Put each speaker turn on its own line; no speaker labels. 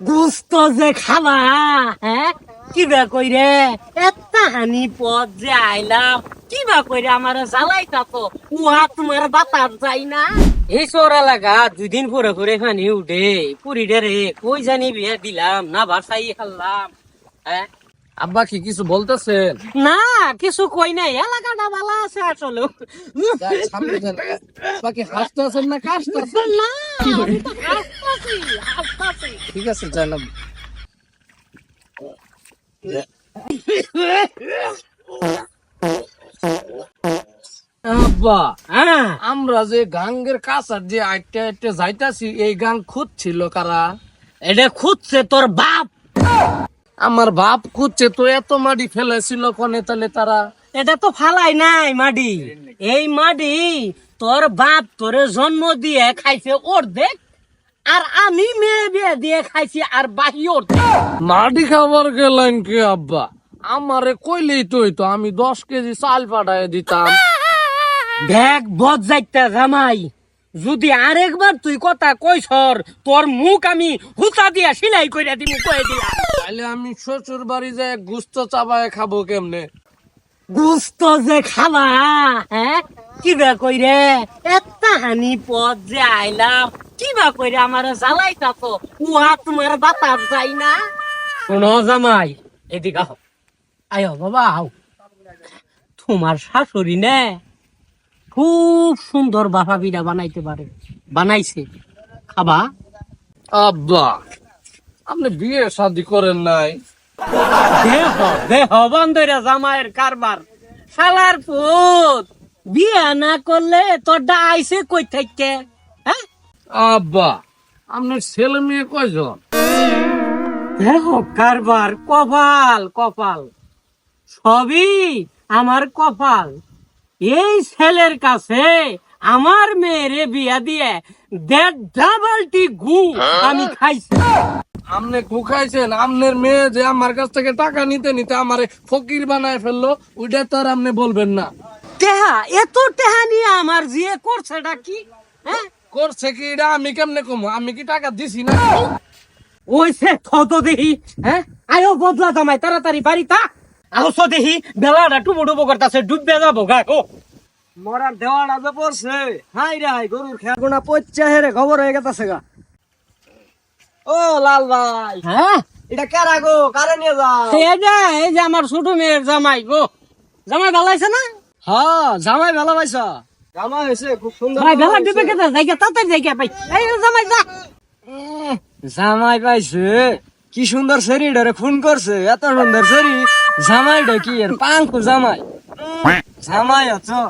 গুস্ত যে খাবা হ্যাঁ কিবা কইরে এত্তা হানি পথ যে আইলাম কিবা কইরে আমার জ্বালাইতা তো উহা তোমার বাতার যাই না। এই চোরা লাগা দুই দিন পরে পরে পানি উঠে পুরি রে কই জানি বিয়ে দিলাম না ভাষাই খাল্লাম হ্যাঁ
আব্বা কি কিছু বলতেছেন
না কিছু কই নাই এলাকাটা ভালো আছে আসলে।
বাকি হাসতে আছেন না কাশতে আছেন
না
ঠিক আছে জানাব। আব্বা
হ্যাঁ?
আমরা যে গাঙ্গের কাছার যে আইটে আইটে যাইতাছি এই গাং খুঁজছিল কারা?
এটা খুঁজছে তোর বাপ।
আমার বাপ খুঁজছে তো এত মাটি ফেলেছিল কনে তাহলে তারা।
এটা তো ফালাই নাই মাডি এই মাডি তোর বাপ তোরে জন্ম দিয়ে খাইছে ওর দেখ আর আমি মেয়ে বিয়ে দিয়ে খাইছি আর বাহি ওর
মাটি খাবার গেলেন কি আব্বা? আমারে কইলেই তো হইতো আমি দশ কেজি চাল পাঠায় দিতাম।
দেখ বদ যাইতে জামাই। যদি আরেকবার তুই কথা কইছর তোর মুখ আমি হুতা দিয়া সিলাই কইরা দিমু কয়ে দিলাম।
তাহলে আমি শ্বশুর বাড়ি যায় গুস্ত চাবায় খাব কেমনে?
গুস্ত যে খাবা হ্যাঁ? কি কিবা কইরে? এত্তা হানি পথ যে আইলাম। কিবা কইরে আমার জ্বালাইতা তো উহা তোমার বাতার যাই না। শোনো জামাই এদিকে আহ। আয় বাবা আও। তোমার শাশুড়ি নে খুব সুন্দর বাফা বিড়া বানাইতে পারে। বানাইছে। খাবা?
আব্বা আপনি বিয়ে শাদি করেন নাই।
দেহ দেহ বন্ধুরা জামাইয়ের কারবার। শালার পুত বিয়া না করলে তোর ডা আইসে কই থাকতে
আব্বা আপনার ছেলে মেয়ে কয়জন?
দেহ কারবার কপাল কপাল। সবই আমার কপাল। এই ছেলের কাছে আমার মেয়েরে বিয়া দিয়ে দেড় ডাবলটি গু আমি খাইছি।
আপনি খুখাইছেন আপনার মেয়ে যে আমার কাছ থেকে টাকা নিতে নিতে আমারে ফকির বানায় ফেলল ওইটা তো আর আপনি বলবেন না।
টেহা এত টেহা নিয়ে আমার জিয়ে করছেটা কি? হ্যাঁ?
করছে কি এটা আমি কেমনে কমো? আমি কি টাকা দিছি না?
ওই সে থত দেহি। হ্যাঁ? আয়ো বদলা জামাই তাড়াতাড়ি বাড়ি তা। আহস দেহি বেলাটা টুবো টুবো করতেছে ডুববে যাব গা গো।
মরার দেওয়াটা যে পড়ছে। হাই রে হাই গরুর খেয়াগুনা পচ্চা হেরে খবর হয়ে গেছে গা। ও লাল ভাই।
হ্যাঁ?
এটা কারা গো? কারে নিয়ে যাও?
এই যে এই যে আমার ছোট মেয়ের জামাই গো। জামাই ভালো আছে না?
হ্যাঁ জামাই ভালো পাইছা। জামাই হয়েছে খুব সুন্দর
ভাই বেলা ডুবে গেছে জায়গা তাড়াতাড়ি জায়গা পাই এই যে জামাই যা।
এহ, জামাই পাইছে কি সুন্দর শরীর ডরে খুন করছে এত সুন্দর শরীর। জামাই কি এর পাঙ্কু জামাই? জামাই আছো